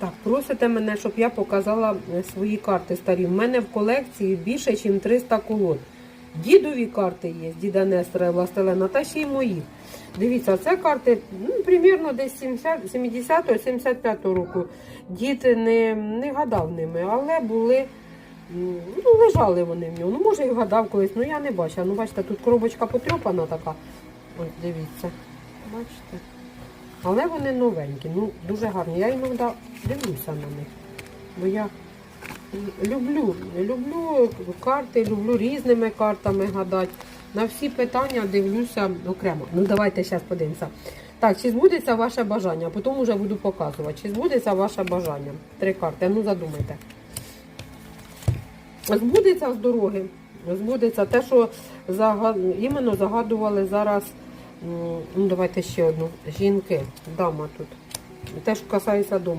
Так, просите мене, щоб я показала е, свої карти старі. У мене в колекції більше, ніж 300 колод. Дідові карти є, діда Нестора Властелена, та ще й мої. Дивіться, це карти ну, примірно десь 70-75 року. Дід не, не гадав ними, але були, ну, лежали вони в нього. Ну, може, і гадав колись, ну я не бачила. Ну, бачите, тут коробочка потрьопана така. Ось дивіться. Бачите? Але вони новенькі, ну дуже гарні. Я іноді дивлюся на них. Бо я люблю, люблю карти, люблю різними картами гадати. На всі питання дивлюся окремо. Ну давайте зараз подивимося. Так, чи збудеться ваше бажання? Потім вже буду показувати. Чи збудеться ваше бажання? Три карти. Ну задумайте. Збудеться з дороги. Збудеться те, що іменно загадували зараз. Ну, давайте ще одну. Жінки, дама тут. Те, що касається дому.